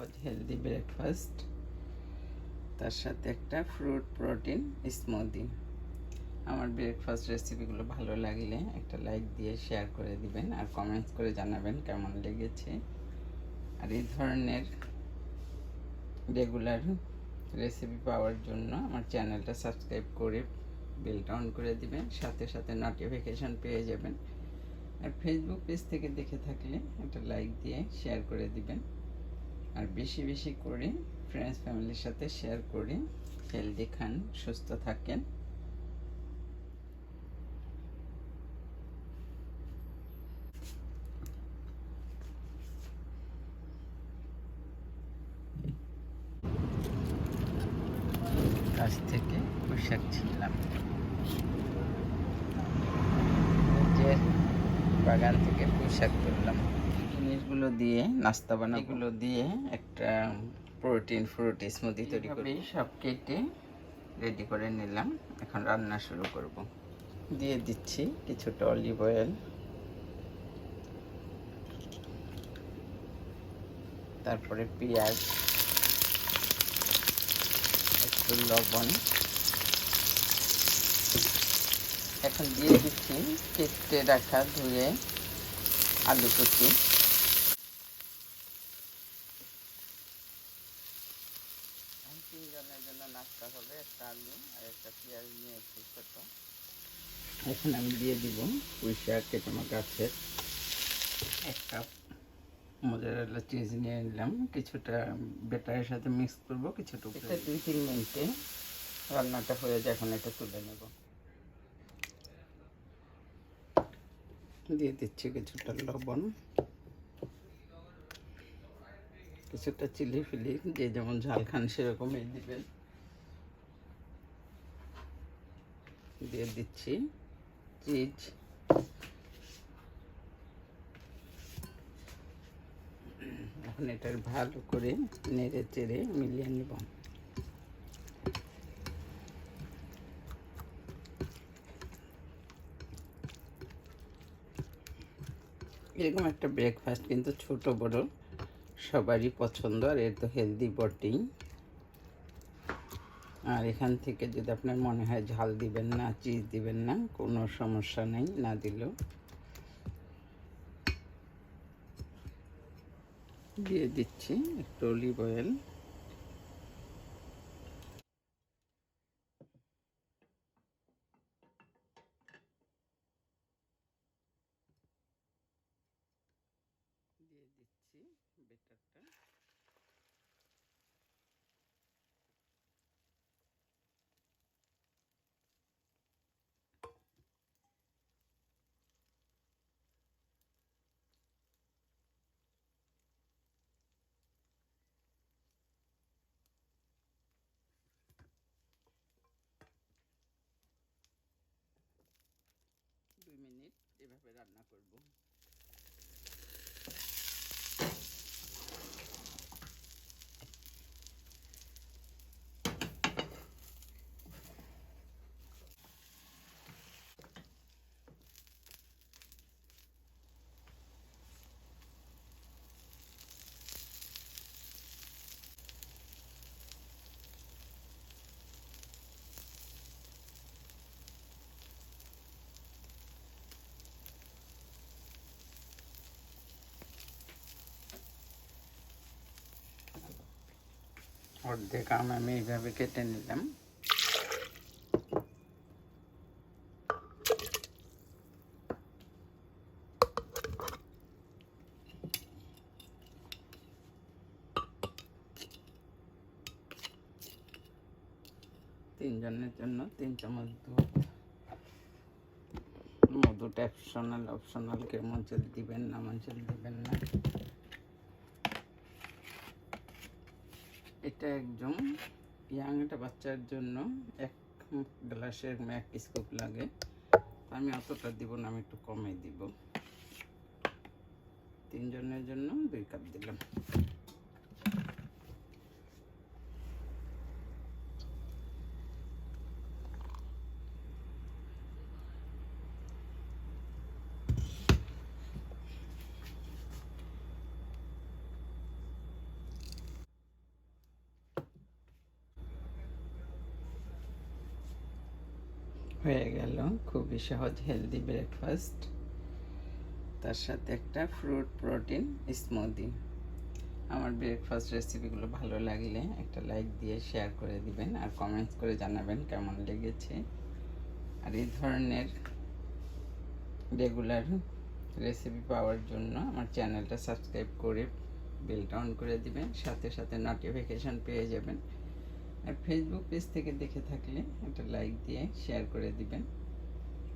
Healthy breakfast তার সাথে একটা ফ্রুট প্রোটিন স্মুদি আমার ব্রেকফাস্ট রেসিপিগুলো ভালো লাগলে একটা লাইক দিয়ে শেয়ার করে দিবেন আর কমেন্টস করে জানাবেন কেমন লেগেছে। আর এই ধরনের রেগুলার রেসিপি পাওয়ার জন্য আমার চ্যানেলটা সাবস্ক্রাইব করে বেলটা অন করে দিবেন, সাথে সাথে নোটিফিকেশান পেয়ে যাবেন। আর ফেসবুক পেজ থেকে দেখে থাকলে একটা লাইক দিয়ে শেয়ার করে দিবেন। আর বেশি বেশি করে ফ্রেন্ডস ফ্যামিলির সাথে শেয়ার করে হেলদি খান, সুস্থ থাকেন। গাছ থেকে পোশাক ছিলাম বাগান থেকে পোশাক তুললাম। জিনিসগুলো দিয়ে নাস্তা বানাবো। এগুলো দিয়ে একটা প্রোটিন ফ্রুট স্মুদি তৈরি করে সব কেটে রেডি করে নিলাম। এখন রান্না শুরু করব। দিয়ে দিচ্ছি কিছুটা অলিভ অয়েল তারপরে পেঁয়াজ একটু লবণ। এখন দিয়ে দিচ্ছি কেটে রাখা ধুয়ে আলু কুচি। তিনজনের জন্য নাস্তা হবে একটা আলু আর একটা পেঁয়াজ নিয়েছি ছোট। এখন আমি দিয়ে দিব পুঁই শাক কেটে গাছের। এক কাপ মোজারেলা চিজ নিয়ে নিলাম। কিছুটা বেটারের সাথে মিক্স করব কিছুটা দুই তিন মিনিটে রান্নাটা হয়ে যায় এখন এটা তুলে নেব। দিয়ে দিচ্ছি কিছুটা লবণ। কিছুটা চিলি ফিলি, যে যেমন ঝাল খান সেরকমই দিবেন। দিয়ে দিচ্ছি চিজ। এখন এটার ভালো করে নেড়ে চেড়ে মিলিয়ে নেব। এরকম একটা ব্রেকফাস্ট কিন্তু ছোট বড়। সবারই পছন্দ, আর এর তো হেলদি বটেই আর এখান থেকে যদি আপনার মনে হয় ঝাল দিবেন না চিজ দিবেন না, কোনো সমস্যা নেই, না দিলেও। দিয়ে দিচ্ছি একটু অলিভ অয়েল বেটারটা দুই মিনিট এভাবে রান্না করব। অর্ধেক আম আমি এইভাবে কেটে নিলাম। তিনজনের জন্য তিন চামচ দুধ। মধুটা অপশনাল অপশনাল কেমন চল দিবেন, না মঞ্চল দিবেন না। এটা একদম ইয়াং একটা বাচ্চার জন্য এক গ্লাসের এক স্কুপ লাগে। আমি অতটা দিব না, আমি একটু কমে দিব। তিনজনের জন্য দুই কাপ দিলাম। হয়ে গেল। খুবই সহজ হেলদি ব্রেকফাস্ট তার সাথে একটা ফ্রুট প্রোটিন স্মুদি আমার ব্রেকফাস্ট রেসিপিগুলো ভালো লাগলে একটা লাইক দিয়ে শেয়ার করে দিবেন আর কমেন্টস করে জানাবেন কেমন লেগেছে। আর এই ধরনের রেগুলার রেসিপি পাওয়ার জন্য আমার চ্যানেলটা সাবস্ক্রাইব করে বেলটা অন করে দিবেন। সাথে সাথে নোটিফিকেশান পেয়ে যাবেন। আর ফেসবুক পেজ থেকে দেখে থাকলে একটা লাইক দিয়ে শেয়ার করে দিবেন।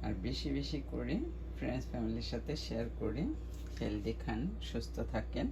আর বেশি বেশি করে ফ্রেন্ডস ফ্যামিলির সাথে শেয়ার করে হেলদি খান, সুস্থ থাকেন।